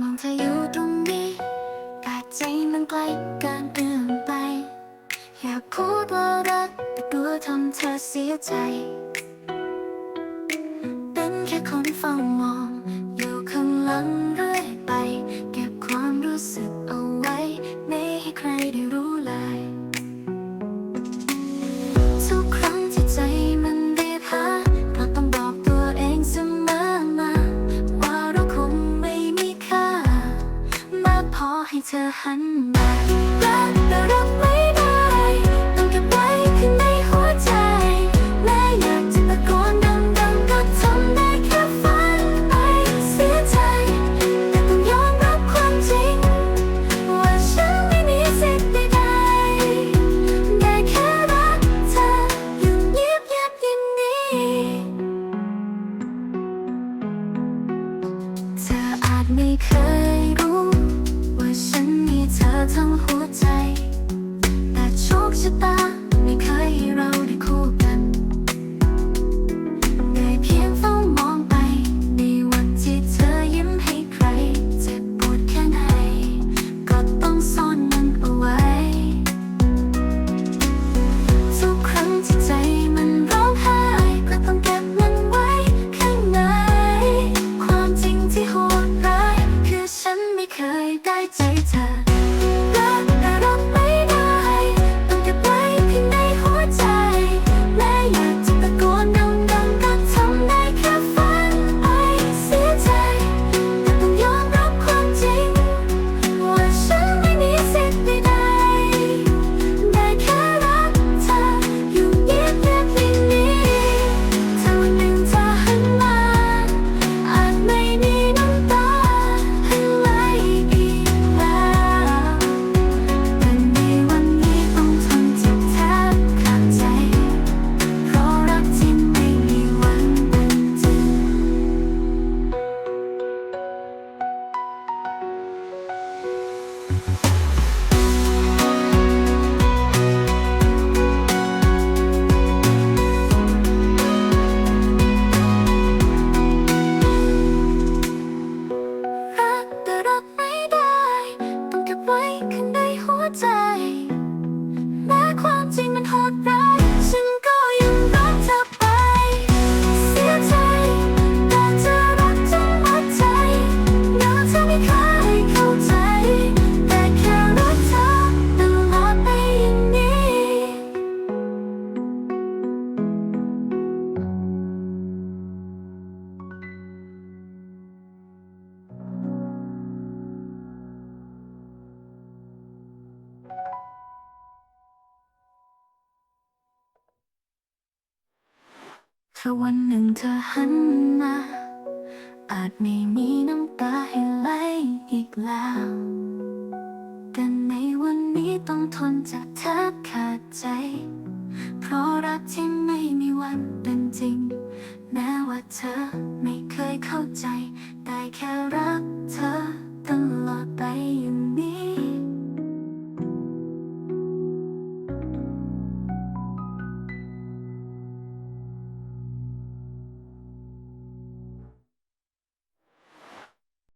มองเธออยู่ตรงนี้แต่ใจมันไกลเกินเอื้อมไป อยากพูดว่ารักแต่กลัวทำเธอเสียใจ เป็นแค่คนเฝ้ามอง ธอหันมารักแต่รับไม่ได้ต้องเก็บไว้ข้างในหัวใจและอยากจะตะโกนดังๆก็ทำได้แค่ฝันไปเสียใจ แต่ต้องยอมรับความจริง ว่าฉันไม่มีสิทธิ์ใดๆได้แค่รักเธออยู่เงียบๆอย่างนี้เธออาจไม่เคยรู้ อทั้งหัวใจ แต่โชคชะตาไม่เคยให้เราได้คู่กันได้เพียงเฝ้ามองไป ในวันที่เธอยิ้มให้ใคร เจ็บปวดแค่ไหน ก็ต้องซ่อนมันเอาไว้ ทุกครั้งที่ใจมันร้องไห้ก็ต้องเก็บมันไว้ข้างใน ความจริงที่โหดร้าย คือฉันไม่เคยได้ใจเธอ ค ถ้าวันหนึ่งเธอหันมา อาจไม่มีน้ำตาให้ไหลอีกแล้ว แต่ในวันนี้ต้องทนจากเธอขาดใจ เพราะรักที่ไม่มีวันเป็นจริง แม้ว่าเธอไม่เคยเข้าใจ ได้แค่